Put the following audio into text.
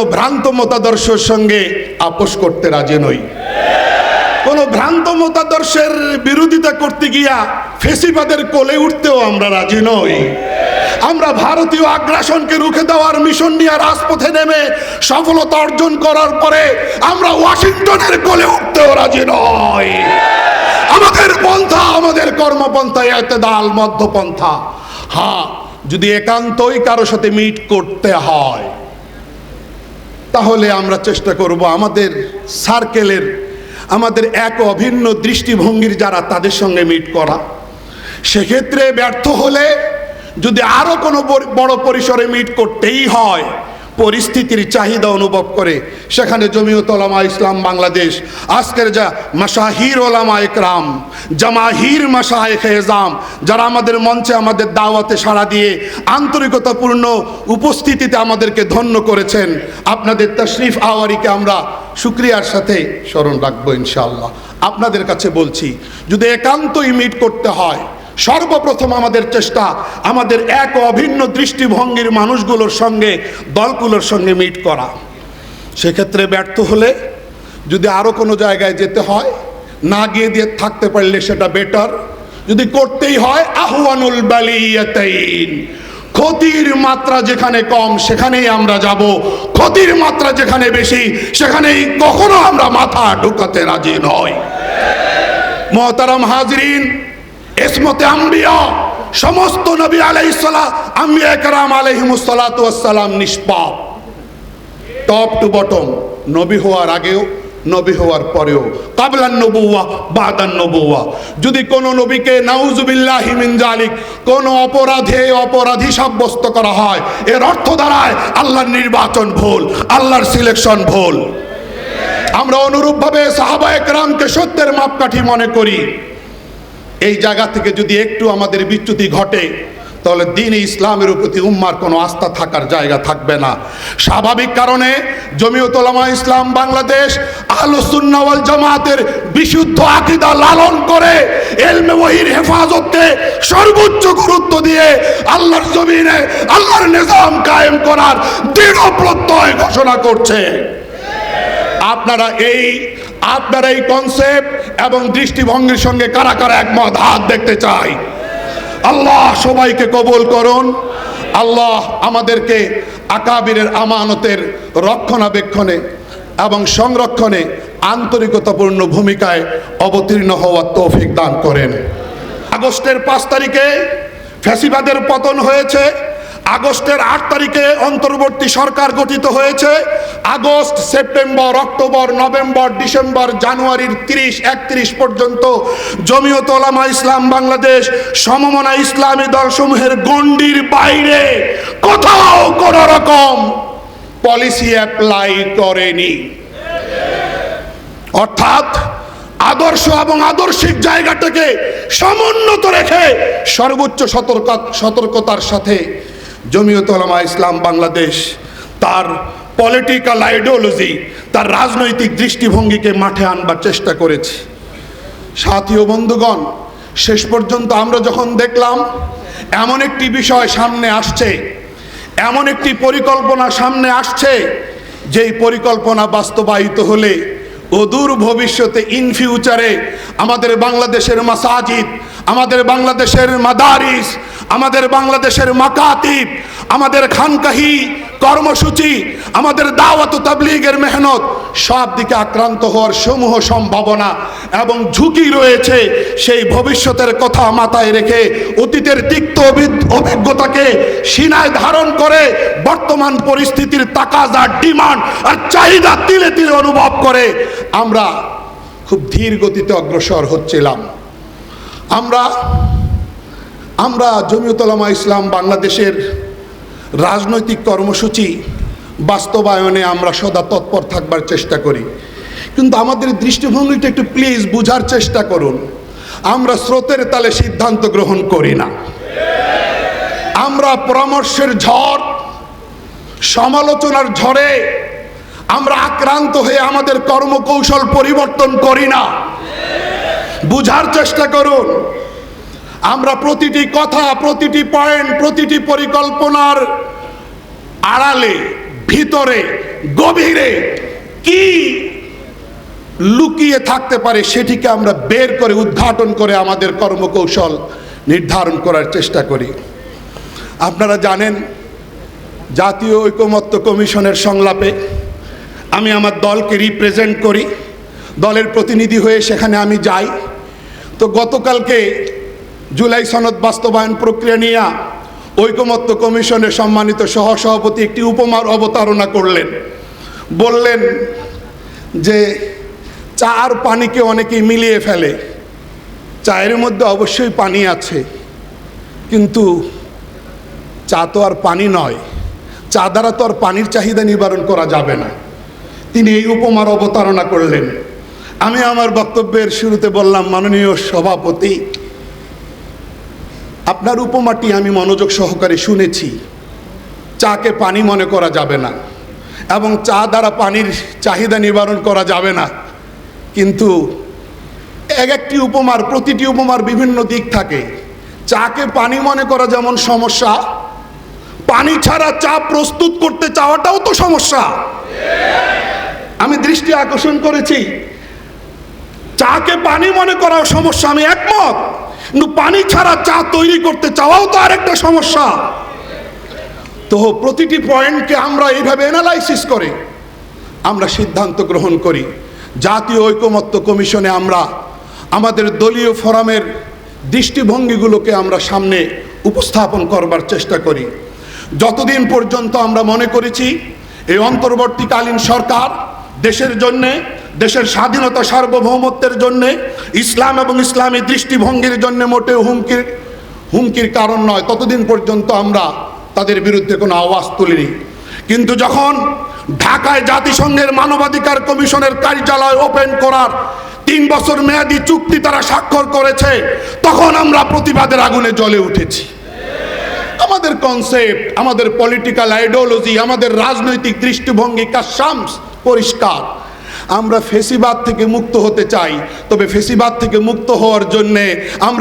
কোনো ভ্রান্ত মতাদর্শের সঙ্গে আপোষ করতে রাজি নই। কোনো ভ্রান্ত মতাদর্শের বিরোধিতা করতে গিয়া ফেসিবাদের কোলে উঠতেও আমরা রাজি নই। আমরা ভারতীয় আগ্রাসনকে রুখে দেওয়ার মিশন নিয়ে রাজপথে নেমে সফলতা অর্জন করার পরে আমরা ওয়াশিংটনের কোলে উঠতেও রাজি নই। আমাদের পন্থা, আমাদের কর্মপন্থা এতে দাল মধ্যপন্থা। হ্যাঁ যদি একান্তই কারও সাথে মিট করতে হয় তাহলে আমরা চেষ্টা করব আমাদের সার্কেলের, আমাদের এক অভিন্ন দৃষ্টিভঙ্গির যারা তাদের সঙ্গে মিট করা। সেক্ষেত্রে ব্যর্থ হলে যদি আরও কোনো বড়- পরিসরে মিট করতেই হয় পরিস্থিতির চাহিদা অনুভব করে। সেখানে জমিয়ত ওলামা ইসলাম বাংলাদেশ, আজকের যা মাসাহির ওলামা একরাম, জামাহির মাসাহেখ এজাম, যারা আমাদের মঞ্চে আমাদের দাওয়াতে সাড়া দিয়ে আন্তরিকতাপূর্ণ উপস্থিতিতে আমাদেরকে ধন্য করেছেন, আপনাদের তশরিফ আওয়ারিকে আমরা শুক্রিয়ার সাথে স্মরণ রাখব ইনশাআল্লাহ। আপনাদের কাছে বলছি, যদি একান্তই মিট করতে হয় সর্বপ্রথম আমাদের চেষ্টা আমাদের এক অভিন্ন দৃষ্টিভঙ্গির মানুষগুলোর সঙ্গে, দলগুলোর সঙ্গে মিট করা। সেক্ষেত্রে ব্যর্থ হলে যদি আরও কোনো জায়গায় যেতে হয়, না গিয়ে দিয়ে থাকতে পারলে সেটা বেটার যদি করতেই হয় আহ্বানুল বালিয়াতাইন। ক্ষতির মাত্রা যেখানে কম, সেখানেই আমরা যাব। ক্ষতির মাত্রা যেখানে বেশি, সেখানেই কখনো আমরা মাথা ঢুকাতে রাজি নয় মহতারাম হাজরিন এসমতে আম্বিয়া। সমস্ত নবী আলাইসাল্লাহ আম্বিয়া একরাম আলহিমুসালাতাম নিষ্পাপ। টপ টু বটম নবী হওয়ার আগেও, নবী হওয়ার পরেও। কাবলান নবুয়া বাদান নবুয়া যদি কোন নবীকে নাউজুবিল্লাহ হিমিনজালিক কোন অপরাধে অপরাধী সাব্যস্ত করা হয়, এর অর্থ দ্বারায় আল্লাহর নির্বাচন ভুল, আল্লাহর সিলেকশন ভুল। আমরা অনুরূপভাবে সাহাবা একরামকে সত্যের মাপকাঠি মনে করি। এই জায়গা থেকে যদি একটু আমাদের বিচ্যুতি ঘটে, তাহলে দিন ইসলামের প্রতি উম্মার কোনো আস্থা থাকার জায়গা থাকবে না। স্বাভাবিক কারণে জমিয়তলামা ইসলাম বাংলাদেশ আহলুসুন্নাওয়াল জামাতের বিশুদ্ধ আকিদা লালন করে এলমে ওহির হেফাজতকে সর্বোচ্চ গুরুত্ব দিয়ে আল্লাহর জমিনে আল্লাহর নিজাম কায়েম করার দৃঢ় প্রত্যয় ঘোষণা করছে। আপনারা এই আপনারা এই কনসেপ্ট এবং দৃষ্টিভঙ্গির সঙ্গে কারা কারা একমত, হাত দেখতে চাই। আল্লাহ সবাইকে কবুল করুন। আল্লাহ আমাদেরকে আকাবিরের আমানতের রক্ষণাবেক্ষণে এবং সংরক্ষণে আন্তরিকতাপূর্ণ ভূমিকায় অবতীর্ণ হওয়ার তৌফিক দান করেন। আগস্টের পাঁচ তারিখে ফ্যাসিবাদের পতন হয়েছে। আগস্টের আট তারিখে অন্তর্বর্তী সরকার গঠিত হয়েছে। August, September, October, November, December, জানুয়ারির তিরিশ, একত্রিশ পর্যন্ত জমিয়ত ওলামা ইসলাম বাংলাদেশ সমমনা ইসলামী দলসমূহের গণ্ডির বাইরে কোথাও কোনো রকম পলিসি অ্যাপ্লাই করেনি। অর্থাৎ আদর্শ এবং আদর্শিক জায়গাটাকে সমুন্নত রেখে সর্বোচ্চ সতর্ক সতর্কতার সাথে জমিয়ত ওলামা ইসলাম বাংলাদেশ, তার পলিটিক্যাল আইডিওলজি তার রাজনৈতিক দৃষ্টিভঙ্গিকে মাঠে আনবার চেষ্টা করেছে। সাথী ও বন্ধুগণ, শেষ পর্যন্ত আমরা যখন দেখলাম, এমন একটি বিষয় সামনে আসছে, এমন একটি পরিকল্পনা সামনে আসছে, যেই পরিকল্পনা বাস্তবায়িত হলে অদূর ভবিষ্যতে ইন ফিউচারে আমাদের বাংলাদেশের মাসাজিদ আমাদের বাংলাদেশের মাদারিস, আমাদের বাংলাদেশের মাকাতিব, আমাদের খানকাহি কর্মসূচি, আমাদের দাওয়াত তাবলিগের মেহনত, সব দিকে আক্রান্ত হওয়ার সমূহ সম্ভাবনা এবং ঝুঁকি রয়েছে সেই ভবিষ্যতের কথা মাথায় রেখে অতীতের তিক্ত অভিজ্ঞতাকে সিনায় ধারণ করে বর্তমান পরিস্থিতির তাকাজা, ডিমান্ড আর চাহিদা তিলে তিলে অনুভব করে আমরা খুব ধীর গতিতে অগ্রসর হচ্ছিলাম। আমরা আমরা জমিয়তলামা ইসলাম বাংলাদেশের রাজনৈতিক কর্মসূচি বাস্তবায়নে আমরা সদা তৎপর থাকবার চেষ্টা করি। কিন্তু আমাদের দৃষ্টিভঙ্গিটা একটু প্লিজ বুঝার চেষ্টা করুন। আমরা স্রোতের তালে সিদ্ধান্ত গ্রহণ করি না। আমরা পরামর্শের ঝড়, সমালোচনার ঝড়ে আমরা আক্রান্ত হয়ে আমাদের কর্মকৌশল পরিবর্তন করি না। বুঝার চেষ্টা করুন। আমরা প্রতিটি কথা, প্রতিটি পয়েন্ট, প্রতিটি পরিকল্পনার আড়ালে, ভিতরে, গভীরে কি লুকিয়ে থাকতে পারে সেটিকে আমরা বের করে, উদ্ঘাটন করে আমাদের কর্মকৌশল নির্ধারণ করার চেষ্টা করি। আপনারা জানেন, জাতীয় ঐকমত্য কমিশনের সংলাপে আমি আমার দলকে রিপ্রেজেন্ট করি। দলের প্রতিনিধি হয়ে সেখানে আমি যাই। তো গতকালকে জুলাই সনদ বাস্তবায়ন প্রক্রিয়া নিয়ে ঐকমত্য কমিশনের সম্মানিত সহসভাপতি একটি উপমার অবতারণা করলেন। বললেন যে, চা আর পানিকে অনেকেই মিলিয়ে ফেলে। চায়ের মধ্যে অবশ্যই পানি আছে, কিন্তু চা তো আর পানি নয়। চা দ্বারা তো আর পানির চাহিদা নিবারণ করা যাবে না। তিনি এই উপমার অবতারণা করলেন। আমি আমার বক্তব্যের শুরুতে বললাম, মাননীয় সভাপতি, আপনার উপমাটি আমি মনোযোগ সহকারে শুনেছি। চাকে পানি মনে করা যাবে না এবং চা দ্বারা পানির চাহিদা নিবারণ করা যাবে না। কিন্তু এক একটি উপমার, প্রতিটি উপমার বিভিন্ন দিক থাকে। চাকে পানি মনে করা যেমন সমস্যা, পানি ছাড়া চা প্রস্তুত করতে চাওয়াটাও তো সমস্যা। আমি দৃষ্টি আকর্ষণ করেছি চাকে পানি মনে করাও সমস্যা, আমি একমত। কিন্তু পানি ছাড়া চা তৈরি করতে চাওয়াও তো আরেকটা সমস্যা। তো প্রতিটি পয়েন্টকে আমরা এইভাবে অ্যানালাইসিস করে, আমরা সিদ্ধান্ত গ্রহণ করি। জাতীয় ঐকমত্য কমিশনে আমরা, আমাদের দলীয় ফোরামের দৃষ্টিভঙ্গিগুলোকে আমরা সামনে উপস্থাপন করবার চেষ্টা করি। যতদিন পর্যন্ত আমরা মনে করেছি, এই অন্তর্বর্তীকালীন সরকার দেশের জন্যে দেশের স্বাধীনতা সার্বভৌমত্বের জন্যে, ইসলাম এবং ইসলামী দৃষ্টিভঙ্গির জন্য মোটেও হুমকির হুমকির কারণ নয়। ততদিন পর্যন্ত আমরা তাদের বিরুদ্ধে কোনো আওয়াজ তুলিনি। কিন্তু যখন ঢাকায় জাতিসংঘের মানবাধিকার কমিশনের কার্যালয় ওপেন করার তিন বছর মেয়াদি চুক্তি তারা স্বাক্ষর করেছে, তখন আমরা প্রতিবাদের আগুনে জ্বলে উঠেছি। আমাদের কনসেপ্ট আমাদের পলিটিক্যাল আইডিওলজি আমাদের রাজনৈতিক দৃষ্টিভঙ্গি কাশামস পরিষ্কার। আমরা ফেসিবাদ থেকে মুক্ত হতে চাই। তবে ফেসিবাদ থেকে মুক্ত হওয়ার জন্যে আমরা